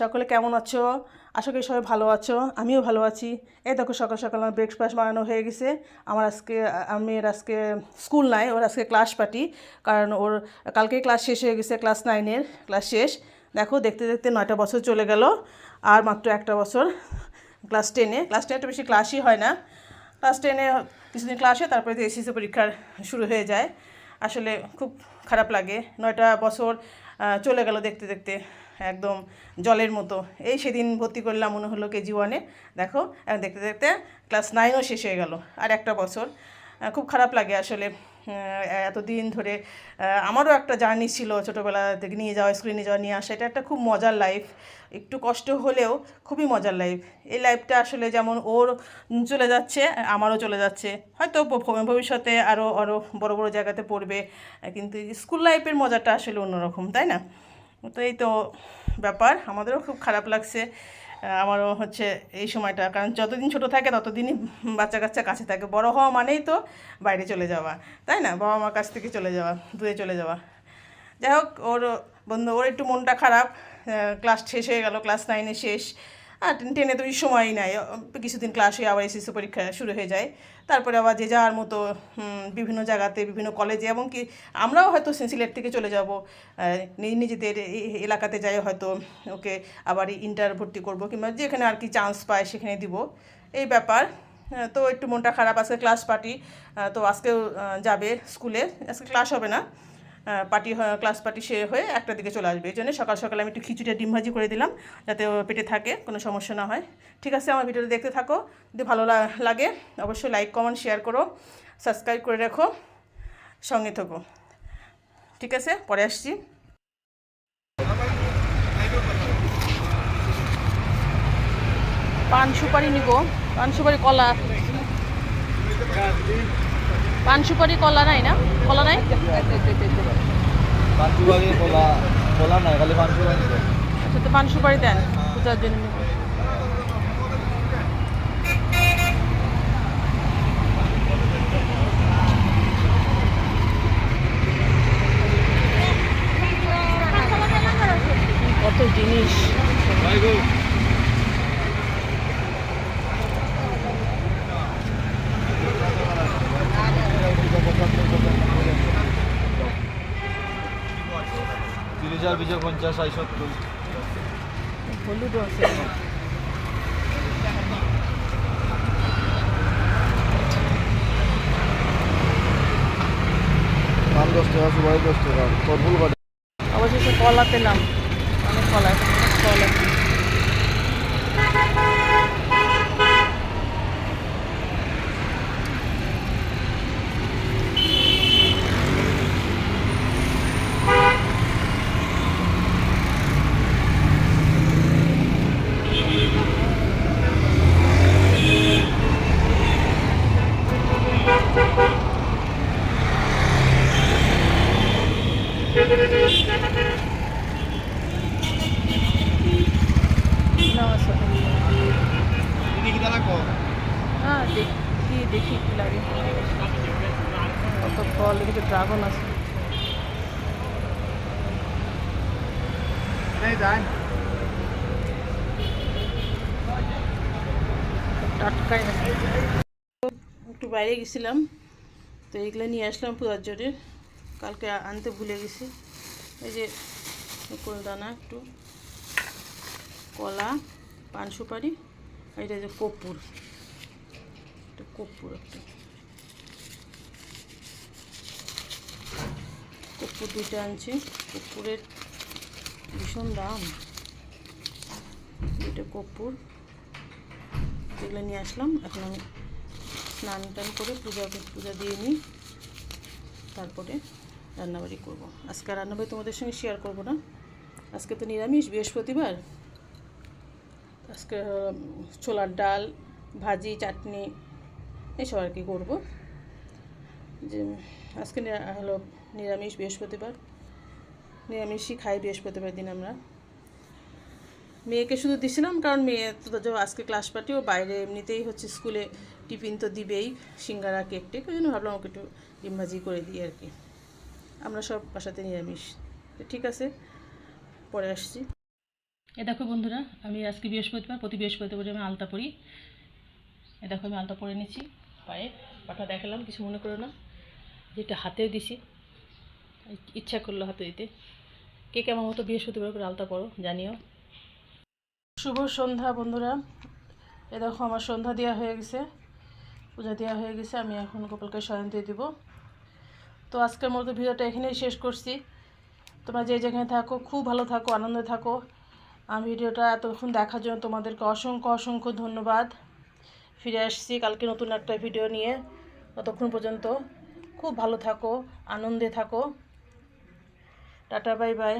সকলে কেমন আছো? আশা করি সবাই ভালো আছো, আমিও ভালো আছি। এই দেখো সকাল সকাল আমার ব্রেকফাস্ট বানানো হয়ে গেছে। আমার আজকে আমি এর আজকে স্কুল নাই, ওর আজকে ক্লাস পার্টি কারণ ওর কালকে ক্লাস শেষ হয়ে গেছে ক্লাস নাইনের ক্লাস শেষ। দেখো, দেখতে দেখতে নয়টা বছর চলে গেল, আর মাত্র একটা বছর ক্লাস টেনে ক্লাস টেনে তো বেশি ক্লাসই হয় না। ক্লাস টেনে কিছুদিন ক্লাস তারপরে তো এসএসসি পরীক্ষার শুরু হয়ে যায়। আসলে খুব খারাপ লাগে। নয়টা বছর চলে গেল দেখতে দেখতে। একদম জলের মতো। এই সেদিন ভর্তি করলাম মনে হলো কেজি ওয়ানে দেখো দেখতে দেখতে ক্লাস নাইনও শেষ হয়ে গেল। আর একটা বছর। খুব খারাপ লাগে আসলে। এতদিন ধরে আমারও একটা জার্নি ছিল ছোটোবেলা থেকে নিয়ে যাওয়া, স্কুলে নিয়ে যাওয়া, নিয়ে আসা। এটা একটা খুব মজার লাইফ একটু কষ্ট হলেও খুবই মজার লাইফ এই লাইফটা আসলে যেমন ওর চলে যাচ্ছে, আমারও চলে যাচ্ছে। হয়তো ভবিষ্যতে আরও আরও বড় বড় জায়গাতে পড়বে। কিন্তু স্কুল লাইফের মজাটা আসলে অন্যরকম, তাই না? তো এই তো ব্যাপার। আমাদেরও খুব খারাপ লাগছে। আমারও হচ্ছে এই সময়টা। কারণ যতদিন ছোট থাকে, ততদিনই বাচ্চা কাচ্চা কাছে থাকে। বড় হওয়া মানেই তো বাইরে চলে যাওয়া। তাই না? বাবা মার কাছ থেকে চলে যাওয়া, দূরে চলে যাওয়া। যাই হোক, ওর বন্ধু, ওর একটু মনটা খারাপ। ক্লাস শেষ হয়ে গেল ক্লাস নাইনে শেষ। টেনে তো সময়ই নাই। কিছুদিন ক্লাস আবার এসএসসি পরীক্ষা শুরু হয়ে যায়। তারপরে আবার যে যাওয়ার মতো বিভিন্ন জায়গাতে, বিভিন্ন কলেজে এবং কি আমরাও হয়তো সিলেট থেকে চলে যাব। নিজেদের এলাকাতে যাই হয়তো ওকে আবার ইন্টার ভর্তি করব কিংবা যেখানে আর কি চান্স পায় সেখানে দিব। এই ব্যাপার। তো একটু মনটা খারাপ। আজকে ক্লাস পার্টি তো আজকেও যাবে স্কুলে আজকে ক্লাস হবে না। পার্টি ক্লাস পার্টি সে হয়ে একটা দিকে চলে আসবে। এই জন্য সকাল সকাল আমি একটু খিচুড়ি ডিম ভাজি করে দিলাম, যাতে পেটে থাকে, কোনো সমস্যা না হয়। ঠিক আছে, আমার ভিডিওটা দেখতে থাকো। যদি ভালো লাগে, অবশ্যই লাইক কমেন্ট শেয়ার করো সাবস্ক্রাইব করে রাখো, সঙ্গে থাকো। ঠিক আছে, পরে আসছি। পান সুপারি নিব, পান সুপারি কলা। পান সুপারি কলা নাই না? কলা নাই? পাঁচুবাগে কলা কলা নাই খালি পাঁচুবাগে আচ্ছা তো পান সুপারি দেন পূজার জন্য। কত জিনিস। হাজার বিজয় পঞ্চাশ আই সত্তর হলুদ আছে। পান দশ টাকা সুপারি দশ টাকা কর্পুল বাড়ি অবশেষে কলা পেলাম অনেক কলা কলা। ড্রাগন আছে টাটকাই একটু বাইরে গেছিলাম, তো এগুলো নিয়ে আসলাম পূজার জোরে কালকে আনতে ভুলে গেছি। এই যে দানা, একটু কলা পান সুপারি আর এটা যে কর্পূর। একটা কর্পূর একটা। কর্পূর দুইটা আনছি। কর্পূরের ভীষণ দাম। দুইটা কর্পূর। এগুলো নিয়ে আসলাম। এখন আমি স্নান টান করে পূজা পূজা দিয়ে নিই। তারপরে রান্নাবাড়ি করব। আজকে রান্নাবাড়ি তোমাদের সঙ্গে শেয়ার করব না। আজকে তো নিরামিষ, বৃহস্পতিবার। আজকে ছোলার ডাল, ভাজি, চাটনি, এসব আর কি করব। যে, আজকে হলো নিরামিষ বৃহস্পতিবার। নিরামিষই খাই বৃহস্পতিবার দিন আমরা। মেয়েকে শুধু দিছিলাম কারণ মেয়ে তো আজকে ক্লাস পার্টি ও বাইরে এমনিতেই হচ্ছে স্কুলে টিফিন তো দিবেই, সিঙ্গারা কেক টেক, ওই জন্য ভাবলাম ওকে একটু ডিম ভাজি করে দিই আর কি। আমরা সব বাসাতে নিরামিষ। ঠিক আছে, পরে আসছি। এ দেখো বন্ধুরা, আমি আজকে বৃহস্পতিবার, প্রতি বৃহস্পতিবার আমি আলতা পরি। এ দেখো আমি আলতা পরে নিচ্ছি, পায়ে পাটা দেখালাম, কিছু মনে করো না, যেটা হাতেও দিছি। ইচ্ছা করল হাতে দিতে। কে কেমন মতো বৃহস্পতিবার করে আলতা পরো, জানিও। শুভ সন্ধ্যা বন্ধুরা। এ দেখো আমার সন্ধ্যা দেওয়া হয়ে গেছে, পূজা দেওয়া হয়ে গেছে, আমি এখন গোপালকে শয়ন দিয়ে দিব। তো আজকের মতো ভিডিওটা এখানেই শেষ করছি। তোমরা যে যেখানে থাকো, খুব ভালো থাকো, আনন্দে থাকো। ভিডিওটা এতক্ষণ দেখার জন্য তোমাদেরকে অসংখ্য অসংখ্য ধন্যবাদ। ফিরে আসছি কালকে নতুন একটা ভিডিও নিয়ে। ততক্ষণ পর্যন্ত খুব ভালো থাকো, আনন্দে থাকো। Tata, bye bye.